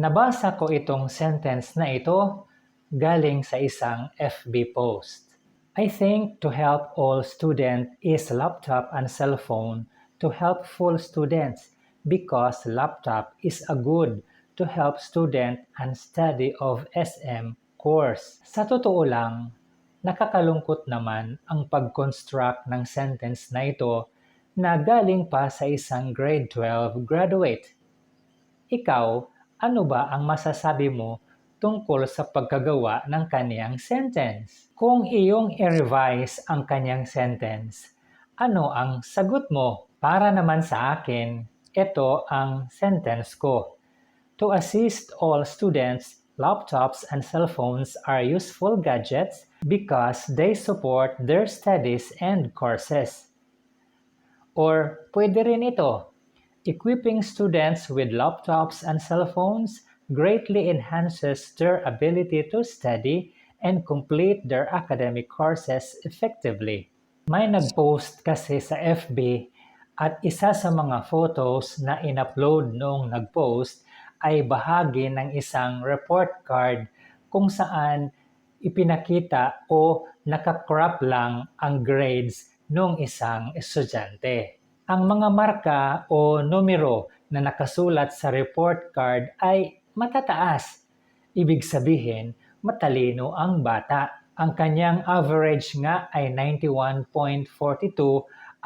Nabasa ko itong sentence na ito galing sa isang FB post. I think to help all student is laptop and cell phone to help full students because laptop is a good to help student and study of SM course. Sa totoo lang, nakakalungkot naman ang pag-construct ng sentence na ito na galing pa sa isang grade 12 graduate. Ikaw, ano ba ang masasabi mo tungkol sa pagkagawa ng kaniyang sentence? Kung iyong i-revise ang kaniyang sentence, ano ang sagot mo? Para naman sa akin, ito ang sentence ko. To assist all students, laptops and cell phones are useful gadgets because they support their studies and courses. Or pwede rin ito, equipping students with laptops and cell phones greatly enhances their ability to study and complete their academic courses effectively. May nag-post kasi sa FB at isa sa mga photos na in-upload noong nag-post ay bahagi ng isang report card kung saan ipinakita o nakakrop lang ang grades ng isang estudyante. Ang mga marka o numero na nakasulat sa report card ay matataas. Ibig sabihin, matalino ang bata. Ang kanyang average nga ay 91.42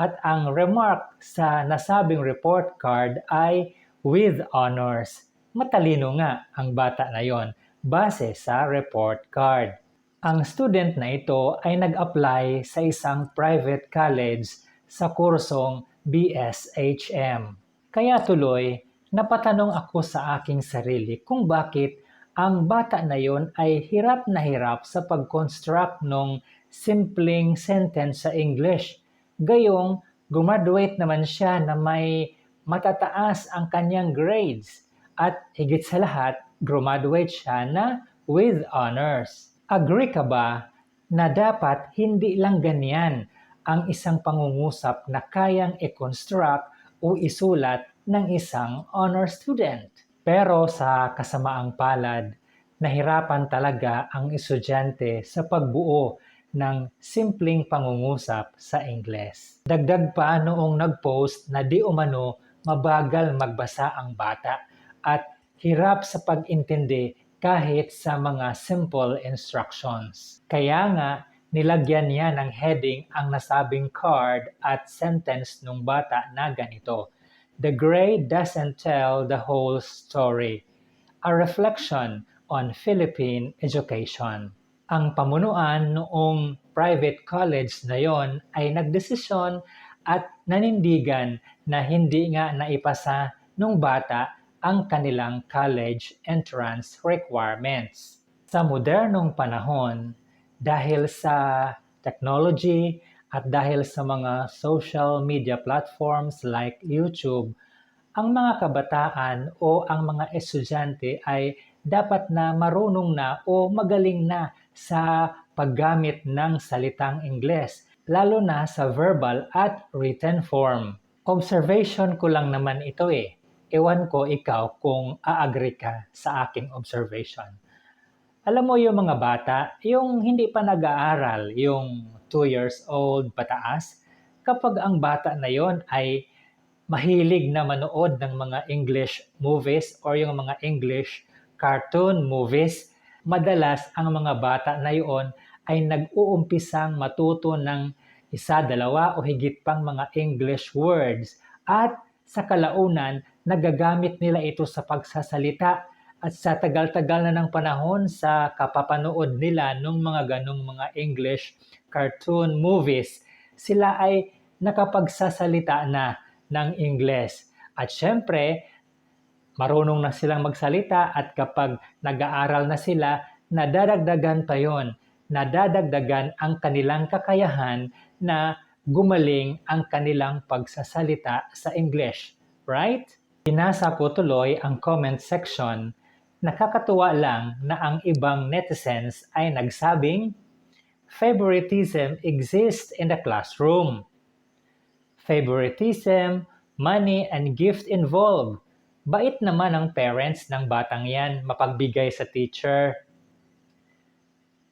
at ang remark sa nasabing report card ay with honors. Matalino nga ang bata na yon base sa report card. Ang student na ito ay nag-apply sa isang private college sa kursong BSHM. Kaya tuloy, napatanong ako sa aking sarili kung bakit ang bata na yon ay hirap na hirap sa pag-construct ng simpleng sentence sa English. Gayong graduate naman siya na may matataas ang kanyang grades at higit sa lahat, graduate siya na with honors. Agree ka ba na dapat hindi lang ganyan ang isang pangungusap na kayang i-construct o isulat ng isang honor student? Pero sa kasamaang palad, nahirapan talaga ang estudyante sa pagbuo ng simpleng pangungusap sa Ingles. Dagdag pa noong nag-post na di umano mabagal magbasa ang bata at hirap sa pag-intindi kahit sa mga simple instructions. Kaya nga, nilagyan niya ng heading ang nasabing card at sentence ng bata na ganito. The grade doesn't tell the whole story. A reflection on Philippine education. Ang pamunuan noong private college na yon ay nagdesisyon at nanindigan na hindi nga naipasa nung bata ang kanilang college entrance requirements. Sa modernong panahon, dahil sa technology at dahil sa mga social media platforms like YouTube, ang mga kabataan o ang mga estudyante ay dapat na marunong na o magaling na sa paggamit ng salitang Ingles, lalo na sa verbal at written form. Observation ko lang naman ito eh. Ewan ko ikaw kung aagree ka sa aking observation. Alam mo yung mga bata, yung hindi pa nag-aaral, yung 2 years old pataas, kapag ang bata na yon ay mahilig na manood ng mga English movies or yung mga English cartoon movies, madalas ang mga bata na yon ay nag-uumpisang matuto ng isa, dalawa o higit pang mga English words. At sa kalaunan nagagamit nila ito sa pagsasalita at sa tagal-tagal na ng panahon sa kapapanood nila ng mga ganong mga English cartoon movies, sila ay nakapagsasalita na ng Ingles. At syempre, marunong na silang magsalita at kapag nag-aaral na sila, nadadagdagan pa yon, nadadagdagan ang kanilang kakayahan na gumaling ang kanilang pagsasalita sa English. Right? Binasa ko tuloy ang comment section Nakakatuwa lang na ang ibang netizens ay nagsabing, favoritism exists in the classroom. Favoritism, money, and gift involved. Bait naman ang parents ng batang yan mapagbigay sa teacher.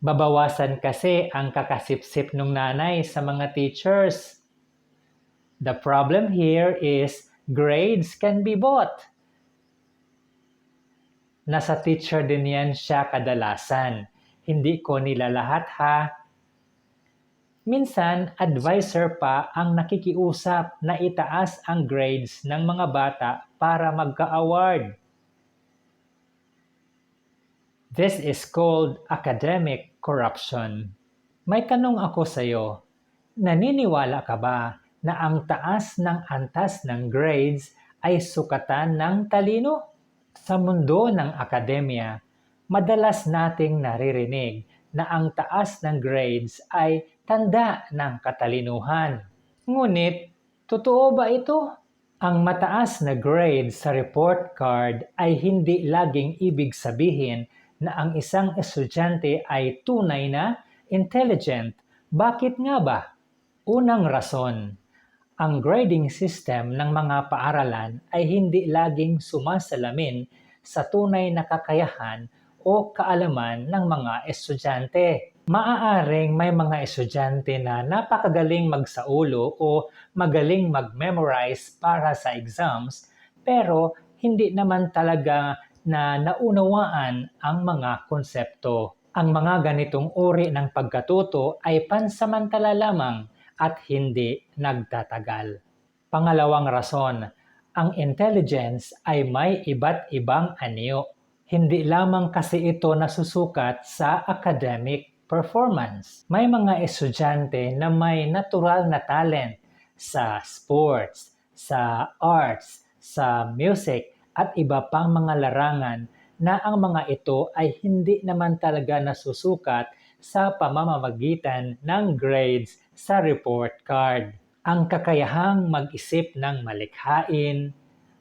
Babawasan kasi ang kakasipsip ng nanay sa mga teachers. The problem here is grades can be bought. Nasa teacher din yan siya kadalasan. Hindi ko nila lahat ha. Minsan, advisor pa ang nakikiusap na itaas ang grades ng mga bata para magka-award. This is called academic corruption. May tanong ako sa iyo. Naniniwala ka ba na ang taas ng antas ng grades ay sukatan ng talino? Sa mundo ng akademya, madalas nating naririnig na ang taas ng grades ay tanda ng katalinuhan. Ngunit, totoo ba ito? Ang mataas na grade sa report card ay hindi laging ibig sabihin na ang isang estudyante ay tunay na intelligent. Bakit nga ba? Unang rason, ang grading system ng mga paaralan ay hindi laging sumasalamin sa tunay na kakayahan o kaalaman ng mga estudyante. Maaaring may mga estudyante na napakagaling magsaulo o magaling mag-memorize para sa exams pero hindi naman talaga na naunawaan ang mga konsepto. Ang mga ganitong uri ng pagkatuto ay pansamantala lamang at hindi nagtatagal. Pangalawang rason, ang intelligence ay may iba't ibang anyo. Hindi lamang kasi ito nasusukat sa academic performance. May mga estudyante na may natural na talent sa sports, sa arts, sa music, at iba pang mga larangan na ang mga ito ay hindi naman talaga nasusukat sa pamamamagitan ng grades sa report card. Ang kakayahang mag-isip ng malikhain,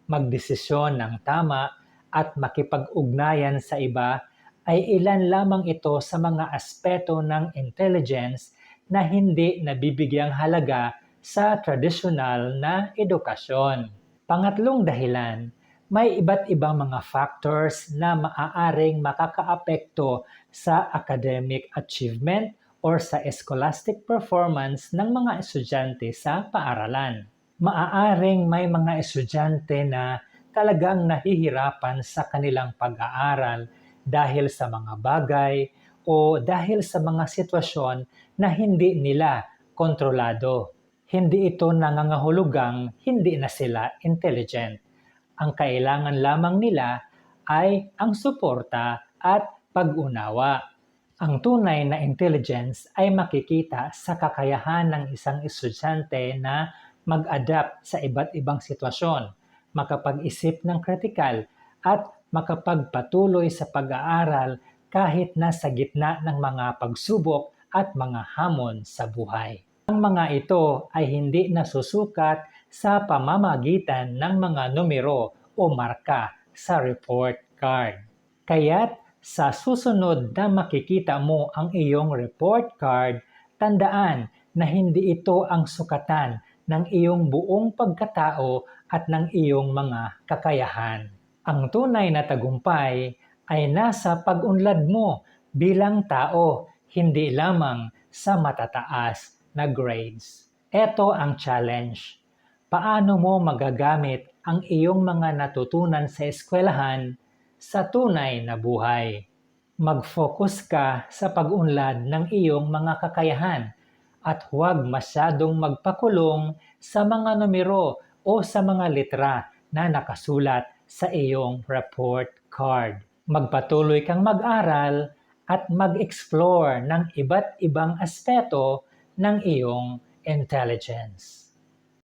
magdesisyon ng tama at makipag-ugnayan sa iba ay ilan lamang ito sa mga aspeto ng intelligence na hindi nabibigyang halaga sa tradisyonal na edukasyon. Pangatlong dahilan, may iba't ibang mga factors na maaaring makakaapekto sa academic achievement or sa scholastic performance ng mga estudyante sa paaralan. Maaaring may mga estudyante na talagang nahihirapan sa kanilang pag-aaral dahil sa mga bagay o dahil sa mga sitwasyon na hindi nila kontrolado. Hindi ito nangangahulugang hindi na sila intelligent ang kailangan lamang nila ay ang suporta at pag-unawa. Ang tunay na intelligence ay makikita sa kakayahan ng isang estudyante na mag-adapt sa iba't ibang sitwasyon, makapag-isip ng kritikal at makapagpatuloy sa pag-aaral kahit nasa gitna ng mga pagsubok at mga hamon sa buhay. Ang mga ito ay hindi nasusukat sa pamamagitan ng mga numero o marka sa report card. Kaya't sa susunod na makikita mo ang iyong report card, tandaan na hindi ito ang sukatan ng iyong buong pagkatao at ng iyong mga kakayahan. Ang tunay na tagumpay ay nasa pag-unlad mo bilang tao, hindi lamang sa matataas na grades. Ito ang challenge paano mo magagamit ang iyong mga natutunan sa eskwelahan sa tunay na buhay. Mag-focus ka sa pag-unlad ng iyong mga kakayahan at huwag masyadong magpakulong sa mga numero o sa mga litra na nakasulat sa iyong report card. Magpatuloy kang mag-aral at mag-explore ng iba't ibang aspeto ng iyong intelligence.